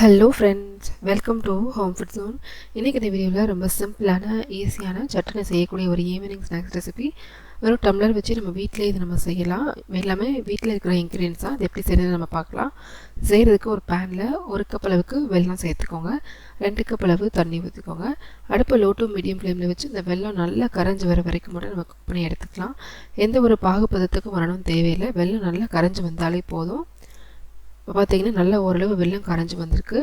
Hello friends welcome to home food zone இன்றைக்கி இந்த வீடியோவில் ரொம்ப சிம்பிளான ஈஸியான சட்டனை செய்யக்கூடிய ஒரு ஈவினிங் ஸ்நாக்ஸ் ரெசிபி வெறும் டம்ளர் வச்சு நம்ம வீட்டிலே இது நம்ம செய்யலாம். எல்லாமே வீட்டில் இருக்கிற இன்க்ரீடியன்ஸாக அது எப்படி செய்யறது நம்ம பார்க்கலாம். செய்கிறதுக்கு ஒரு பேனில் ஒரு கப் அளவுக்கு வெல்லம் சேர்த்துக்கோங்க. ரெண்டு கப் அளவு தண்ணி ஊற்றிக்கோங்க அடுப்பு லோ டு மீடியம் ஃப்ளேமில் வச்சு இந்த வெல்லம் நல்லா கரைஞ்சி வர வரைக்கும் மட்டும் நம்ம குக் பண்ணி எடுத்துக்கலாம். எந்த ஒரு பாகுபதத்துக்கும் வரணும்னு தேவையில்லை. வெல்லம் நல்லா கரைஞ்சி வந்தாலே போதும். இப்போ பார்த்தீங்கன்னா நல்லா ஓரளவு வெள்ளம் கரைஞ்சி வந்திருக்கு.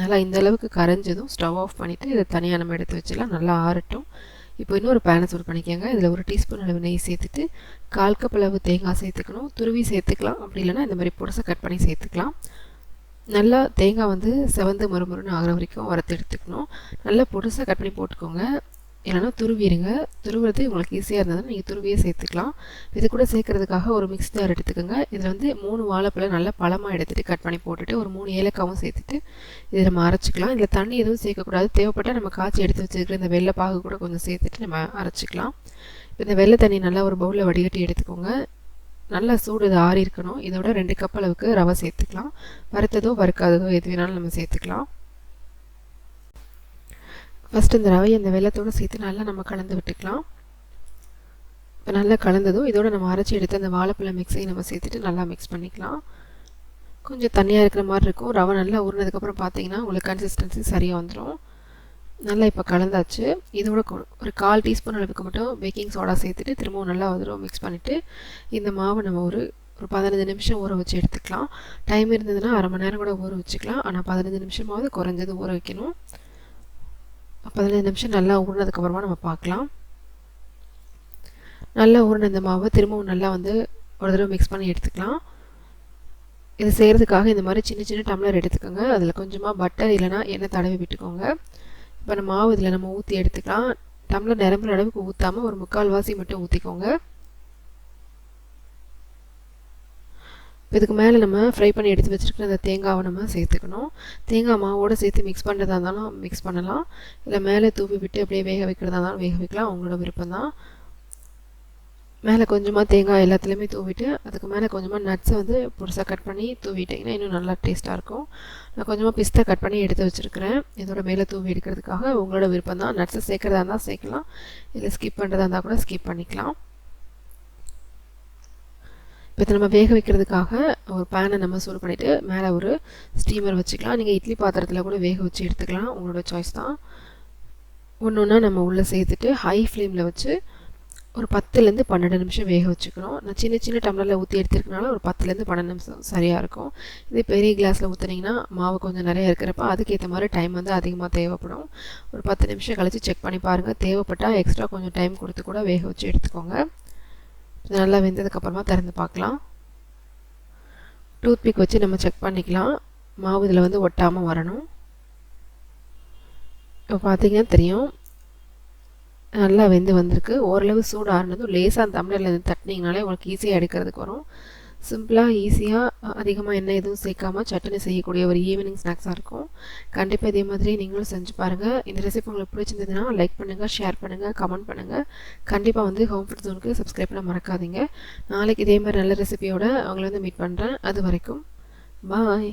நல்லா இந்த அளவுக்கு கரைஞ்சதும் ஸ்டவ் ஆஃப் பண்ணிவிட்டு இதை தனியாக நம்ம எடுத்து வச்சிடலாம். நல்லா ஆறட்டும். இப்போ இன்னொரு பேனை சூடு பண்ணிக்கோங்க. இதில் ஒரு டீஸ்பூன் அளவு நெய் சேர்த்துட்டு கால் கப் அளவு தேங்காய் சேர்த்துக்கணும். துருவி சேர்த்துக்கலாம். அப்படி இல்லைனா இந்த மாதிரி பொடிசை கட் பண்ணி சேர்த்துக்கலாம். நல்லா தேங்காய் வந்து செவந்து மறுமுறைன்னு ஆகிற வரைக்கும் வறுத்து எடுத்துக்கணும். நல்லா பொடிசாக கட் பண்ணி போட்டுக்கோங்க. இல்லைனா துருவிடுங்க துருவுறது உங்களுக்கு ஈஸியாக இருந்தாலும் நீங்கள் துருவியே சேர்த்துக்கலாம். இது கூட சேர்க்கறதுக்காக ஒரு மிக்ஸ் ஜார் எடுத்துக்கோங்க. இதில் வந்து மூணு வாழைப்பழம் நல்லா பழமாக எடுத்துகிட்டு கட் பண்ணி போட்டுட்டு ஒரு மூணு ஏலக்காவும் சேர்த்துட்டு இதை நம்ம அரைச்சிக்கலாம். இதில் தண்ணி எதுவும் சேர்க்கக்கூடாது. தேவைப்பட்டால் நம்ம காய்ச்சி எடுத்து வச்சுருக்கிற இந்த வெள்ளை பாகு கூட கொஞ்சம் சேர்த்துட்டு நம்ம அரைச்சிக்கலாம். இந்த வெள்ளை தண்ணி நல்லா ஒரு பவுலில் வடிகட்டி எடுத்துக்கோங்க. நல்லா சூடு இது ஆறி இருக்கணும் இதோட ரெண்டு கப் அளவுக்கு ரவை சேர்த்துக்கலாம். வறுத்ததோ வறுக்காததோ எது வேணாலும் நம்ம சேர்த்துக்கலாம். ஃபஸ்ட்டு இந்த ரவையை இந்த வெள்ளத்தோடு சேர்த்து நல்லா நம்ம கலந்து விட்டுக்கலாம். இப்போ நல்லா கலந்ததும் இதோட நம்ம அரைச்சி எடுத்து அந்த வாழைப்பழம் மிக்ஸையும் நம்ம சேர்த்துட்டு நல்லா மிக்ஸ் பண்ணிக்கலாம். கொஞ்சம் தண்ணியாக இருக்கிற மாதிரி இருக்கும். ரவை நல்லா உருனதுக்கப்புறம் பார்த்தீங்கன்னா உங்களுக்கு கன்சிஸ்டன்சி சரியாக வந்துடும் நல்லா இப்போ கலந்தாச்சு. இதோட ஒரு கால் டீஸ்பூன் அளவுக்கு மட்டும் பேக்கிங் சோடா சேர்த்துட்டு திரும்பவும் நல்லா வந்துடும் மிக்ஸ் பண்ணிவிட்டு இந்த மாவை நம்ம ஒரு ஒரு பதினஞ்சு நிமிஷம் ஊற வச்சு எடுத்துக்கலாம். டைம் இருந்ததுன்னா அரை மணி நேரம் கூட ஊற வச்சுக்கலாம். ஆனால் பதினஞ்சு நிமிஷமாவது குறைஞ்சது ஊற வைக்கணும். பதினஞ்சு நிமிஷம் நல்லா ஊறினதுக்கப்புறமா நம்ம பார்க்கலாம். நல்லா ஊறின இந்த மாவை திரும்பவும் நல்லா வந்து ஒரு தடவை மிக்ஸ் பண்ணி எடுத்துக்கலாம். இது செய்கிறதுக்காக இந்த மாதிரி சின்ன சின்ன டம்ளர் எடுத்துக்கோங்க. அதில் கொஞ்சமாக பட்டர் இல்லைனா எண்ணெய் தடவி விட்டுக்கோங்க. இப்போ நம்ம மாவு இதில் நம்ம ஊற்றி எடுத்துக்கலாம். டம்ளர் நிரம்புற அளவுக்கு ஊற்றாமல் ஒரு முக்கால் வாசி மட்டும் ஊற்றிக்கோங்க இதுக்கு மேலே நம்ம ஃப்ரை பண்ணி எடுத்து வச்சுருக்கிற அந்த தேங்காவை நம்ம சேர்த்துக்கணும். தேங்காய் மாவோடு சேர்த்து மிக்ஸ் பண்ணுறதா இருந்தாலும் மிக்ஸ் பண்ணலாம். இல்லை மேலே தூவி விட்டு அப்படியே வேக வைக்கிறதா இருந்தாலும் வேக வைக்கலாம். அவங்களோட விருப்பம் தான். மேலே கொஞ்சமாக தேங்காய் எல்லாத்துலேயுமே தூவிட்டு அதுக்கு மேலே கொஞ்சமாக நட்ஸை வந்து புதுசாக கட் பண்ணி தூவிட்டிங்கன்னா இன்னும் நல்லா டேஸ்ட்டாக இருக்கும். நான் கொஞ்சமாக பிஸ்தா கட் பண்ணி எடுத்து வச்சுருக்கிறேன். இதோட மேலே தூவி எடுக்கிறதுக்காக உங்களோட விருப்பம் தான். நட்ஸை சேர்க்குறதா இருந்தால் சேர்க்கலாம். இல்லை ஸ்கிப் பண்ணுறதா இருந்தால் கூட ஸ்கிப் பண்ணிக்கலாம். இப்போ நம்ம வேக வைக்கிறதுக்காக ஒரு பேனை நம்ம சூடு பண்ணிவிட்டு மேலே ஒரு ஸ்டீமர் வச்சுக்கலாம். நீங்கள் இட்லி பாத்திரத்தில் கூட வேக வச்சு எடுத்துக்கலாம். உங்களோட சாய்ஸ் தான். ஒன்று ஒன்றா நம்ம உள்ளே சேர்த்துட்டு ஹை ஃப்ளேமில் வச்சு ஒரு பத்துலேருந்து பன்னெண்டு நிமிஷம் வேக வச்சுக்கணும். நான் சின்ன சின்ன டம்ளரில் ஊற்றி எடுத்துருக்கனால ஒரு பத்துலேருந்து பன்னெண்டு நிமிஷம் சரியாக இருக்கும். இதே பெரிய கிளாஸில் ஊற்றுனீங்கன்னா மாவு கொஞ்சம் நிறையா இருக்கிறப்ப அதுக்கேற்ற மாதிரி டைம் வந்து அதிகமாக தேவைப்படும். ஒரு பத்து நிமிஷம் கழித்து செக் பண்ணி பாருங்கள் தேவைப்பட்டால் எக்ஸ்ட்ரா கொஞ்சம் டைம் கொடுத்து கூட வேக வச்சு எடுத்துக்கோங்க. நல்லா வெந்ததுக்கப்புறமா திறந்து பார்க்கலாம். டூத்பிக் வச்சு நம்ம செக் பண்ணிக்கலாம். மாவு இதில் வந்து ஒட்டாமல் வரணும். இப்போ பார்த்தீங்கன்னா தெரியும். நல்லா வெந்து வந்திருக்கு. ஓரளவு சூடு ஆறுனதும் லேசாக அந்த இருந்து தட்டினீங்கனாலே உங்களுக்கு ஈஸியாக எடுக்கிறதுக்கு வரும். சிம்பிளாக ஈஸியாக அதிகமாக எண்ணெய் எதுவும் சேர்க்காமல் சட்டுன்னு செய்யக்கூடிய ஒரு ஈவினிங் ஸ்நாக்ஸாக இருக்கும். கண்டிப்பாக இதே மாதிரி நீங்களும் செஞ்சு பாருங்கள் இந்த ரெசிபி உங்களுக்கு பிடிச்சிருந்ததுன்னா லைக் பண்ணுங்கள் ஷேர் பண்ணுங்கள் கமெண்ட் பண்ணுங்கள் கண்டிப்பாக வந்து ஹோம் ஃபுட் ஜோனுக்கு சப்ஸ்கிரைப் பண்ண மறக்காதீங்க. நாளைக்கு இதே மாதிரி நல்ல ரெசிபியோட அவங்கள வந்து மீட் பண்ணுறேன் அது வரைக்கும் பாய்